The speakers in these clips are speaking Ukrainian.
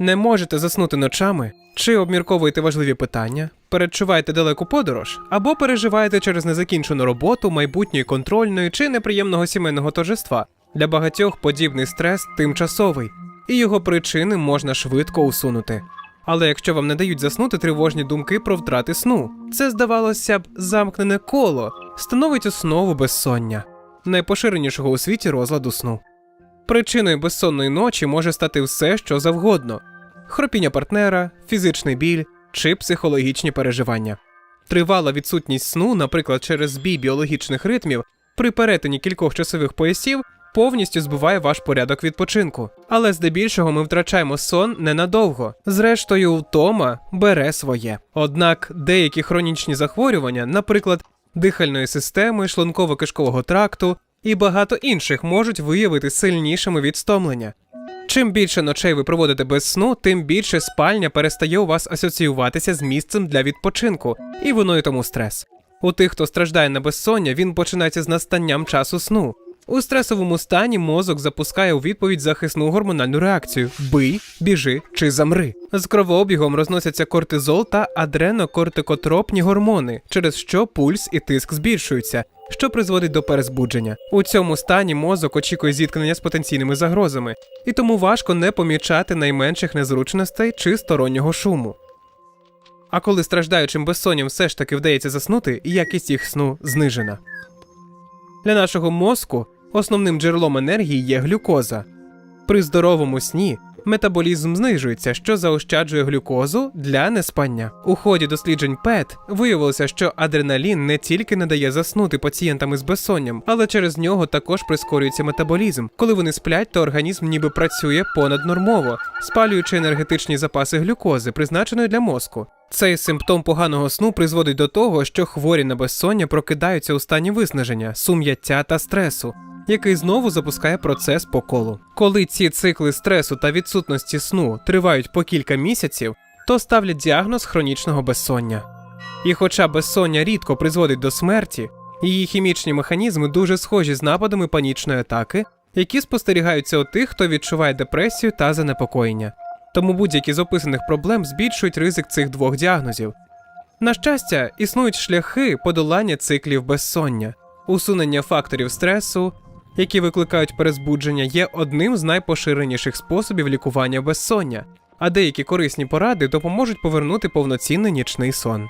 Не можете заснути ночами? Чи обмірковуєте важливі питання, передчуваєте далеку подорож, або переживаєте через незакінчену роботу майбутньої контрольної чи неприємного сімейного торжества? Для багатьох подібний стрес тимчасовий, і його причини можна швидко усунути. Але якщо вам не дають заснути тривожні думки про втрати сну, це здавалося б замкнене коло, становить основу безсоння, найпоширенішого у світі розладу сну. Причиною безсонної ночі може стати все, що завгодно: хропіння партнера, фізичний біль чи психологічні переживання. Тривала відсутність сну, наприклад, через збій біологічних ритмів, при перетині кількох часових поясів повністю збиває ваш порядок відпочинку. Але здебільшого ми втрачаємо сон ненадовго. Зрештою, втома бере своє. Однак деякі хронічні захворювання, наприклад, дихальної системи, шлунково-кишкового тракту і багато інших можуть виявити сильнішими від стомлення. Чим більше ночей ви проводите без сну, тим більше спальня перестає у вас асоціюватися з місцем для відпочинку, і воно і тому стрес. У тих, хто страждає на безсоння, він починається з настанням часу сну. У стресовому стані мозок запускає у відповідь захисну гормональну реакцію: бий, біжи чи замри. З кровообігом розносяться кортизол та адренокортикотропні гормони, через що пульс і тиск збільшуються, що призводить до перезбудження. У цьому стані мозок очікує зіткнення з потенційними загрозами, і тому важко не помічати найменших незручностей чи стороннього шуму. А коли страждаючим безсонням все ж таки вдається заснути, якість їх сну знижена. Для нашого мозку основним джерелом енергії є глюкоза. При здоровому сні метаболізм знижується, що заощаджує глюкозу для неспання. У ході досліджень ПЕТ виявилося, що адреналін не тільки не дає заснути пацієнтам із безсонням, але через нього також прискорюється метаболізм. Коли вони сплять, то організм ніби працює понаднормово, спалюючи енергетичні запаси глюкози, призначеної для мозку. Цей симптом поганого сну призводить до того, що хворі на безсоння прокидаються у стані виснаження, сум'яття та стресу, який знову запускає процес по колу. Коли ці цикли стресу та відсутності сну тривають по кілька місяців, то ставлять діагноз хронічного безсоння. І хоча безсоння рідко призводить до смерті, її хімічні механізми дуже схожі з нападами панічної атаки, які спостерігаються у тих, хто відчуває депресію та занепокоєння. Тому будь-які з описаних проблем збільшують ризик цих двох діагнозів. На щастя, існують шляхи подолання циклів безсоння, усунення факторів стресу, які викликають перезбудження, є одним з найпоширеніших способів лікування безсоння, а деякі корисні поради допоможуть повернути повноцінний нічний сон.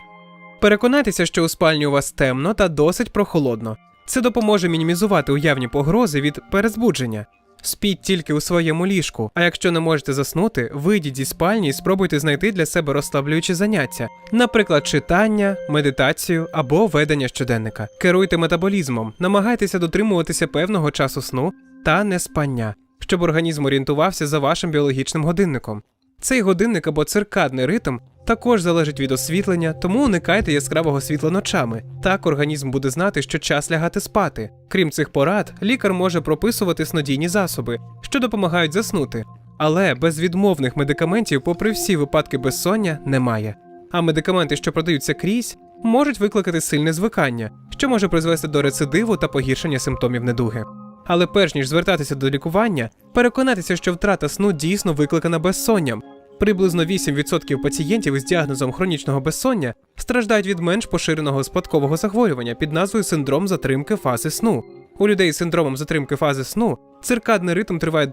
Переконайтеся, що у спальні у вас темно та досить прохолодно. Це допоможе мінімізувати уявні погрози від перезбудження. Спіть тільки у своєму ліжку, а якщо не можете заснути, вийдіть зі спальні і спробуйте знайти для себе розслаблюючі заняття, наприклад, читання, медитацію або ведення щоденника. Керуйте метаболізмом, намагайтеся дотримуватися певного часу сну та неспання, щоб організм орієнтувався за вашим біологічним годинником. Цей годинник або циркадний ритм також залежить від освітлення, тому уникайте яскравого світла ночами. Так організм буде знати, що час лягати спати. Крім цих порад, лікар може прописувати снодійні засоби, що допомагають заснути. Але безвідмовних медикаментів, попри всі випадки безсоння, немає. А медикаменти, що продаються крізь, можуть викликати сильне звикання, що може призвести до рецидиву та погіршення симптомів недуги. Але перш ніж звертатися до лікування, переконатися, що втрата сну дійсно викликана безсонням. Приблизно 8% пацієнтів із діагнозом хронічного безсоння страждають від менш поширеного спадкового захворювання під назвою синдром затримки фази сну. У людей з синдромом затримки фази сну циркадний ритм триває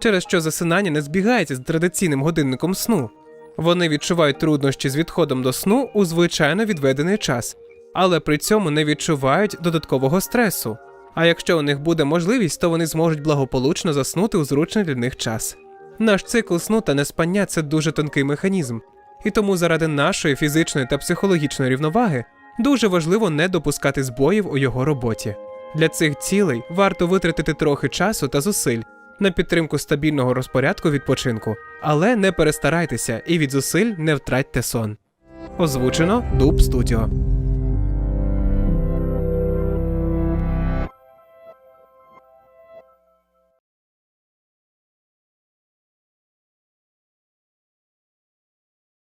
через що засинання не збігається з традиційним годинником сну. Вони відчувають труднощі з відходом до сну у звичайно відведений час, але при цьому не відчувають додаткового стресу. А якщо у них буде можливість, то вони зможуть благополучно заснути у зручний для них час. Наш цикл сну та неспання це дуже тонкий механізм, і тому заради нашої фізичної та психологічної рівноваги дуже важливо не допускати збоїв у його роботі. Для цих цілей варто витратити трохи часу та зусиль на підтримку стабільного розпорядку відпочинку, але не перестарайтеся і від зусиль не втратьте сон. Озвучено Дуб Студіо.